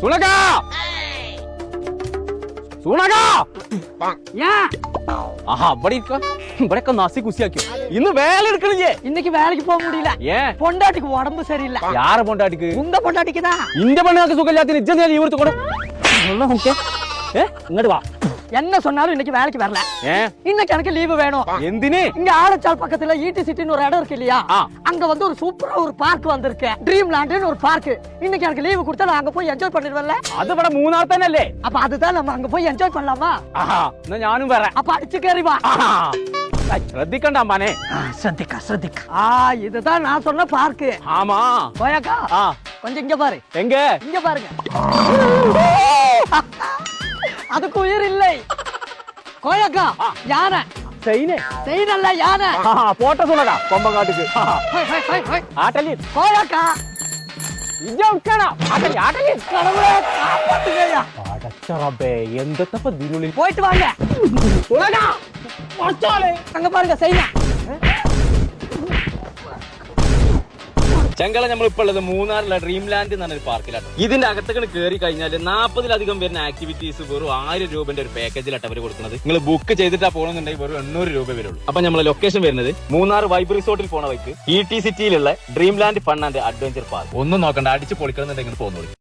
സുണക സുണക ஏன் ആഹാ ഇവിടെ ഇരിക്ക ഇവിടെയൊക്കെ നസി കുസിയാക്കി ഇന്ന് വേല എടുക്കണില്ലേ இன்னைக்கு வேலைக்கு போக முடியல ഏ பொண்டாட்டிக்கு உடம்பு சரியில்லை യാറെ പൊണ്ടാട്ടിക്ക് உங்க பொண்டாட்டிக்கு தான் ഇന്റെ പെണ്ണുങ്ങൾക്ക് സുഖമില്ലാത്ത നിജ ലീവ് എടുത്തു കൊടു ഏ ഇങ്ങോട്ട് വാ என்ன சொன்னாலும் இன்னைக்கு வேலைக்கு வரல. இன்னைக்கு எனக்கு லீவு வேணும். எந்தினி? இங்க ஆலச்சால் பக்கத்துல ஈட்டி சிட்டின்னு ஒரு இடம் இருக்கு இல்லையா? அங்க வந்து ஒரு சூப்பரா ஒரு பார்க் வந்திருக்கு ட்ரீம் லேண்ட்னு ஒரு பார்க் இன்னைக்கு எனக்கு லீவு கொடுத்தா நான் அங்க போய் என்ஜாய் பண்ணிடுவேன்ல. அது பட மூணு நாள் தானே அப்ப அதுதான் நம்ம அங்க போய் என்ஜாய் பண்ணலாமா? ഞാനും വരാം അപ്പൊ അടിച്ചു കയറി വാ ശ്രദ്ധിക്കണ്ട അമ്മാനെ ശ്രദ്ധിക്ക ശ്രദ്ധിക്ക ആ ഇതാ ഞാൻ சொன்ன പാർക്ക് ആമാ പോയാക്കാ கொஞ்சம் இங்க பாரு. எங்க? இங்க பாருங்க. அதுக்கு உயிர் இல்லை கோயக்கா யானை. செயினே. செயின் அல்ல யானை போட்ட சொல்லடா கொம்ப காட்டுக்கு. ஆட்டலி. கோயக்கா. போயிட்டு வாங்க. அங்க பாருங்க செய்யலாம் ചെങ്കള നമ്മളിപ്പോ ഉള്ളത് മൂന്നാറിലെ ഡ്രീം ലാൻഡ് എന്ന് പറഞ്ഞ ഒരു പാർക്കിലാണ് ഇതിന്റെ അകത്തേക്ക് കയറി കഴിഞ്ഞാൽ നാൽപ്പതിലധികം വരുന്ന ആക്ടിവിറ്റീസ് വെറും ആയിരം രൂപന്റെ ഒരു പാക്കേജിലാണ് അവർ കൊടുക്കുന്നത്. നിങ്ങൾ ബുക്ക് ചെയ്തിട്ടാ പോകണമെന്നുണ്ടെങ്കിൽ വെറും എണ്ണൂറ് രൂപ വരുള്ളൂ. അപ്പൊ നമ്മളെ ലൊക്കേഷൻ വരുന്നത് മൂന്നാർ വൈബ് റിസോർട്ടിൽ പോണ വൈക്ക് E T സിറ്റിയിലുള്ള dream land fun and adventure park ഒന്നും നോക്കണ്ട അടിച്ച് പൊളിക്കണമെന്നുണ്ടെങ്കിൽ പോകുന്നോളൂ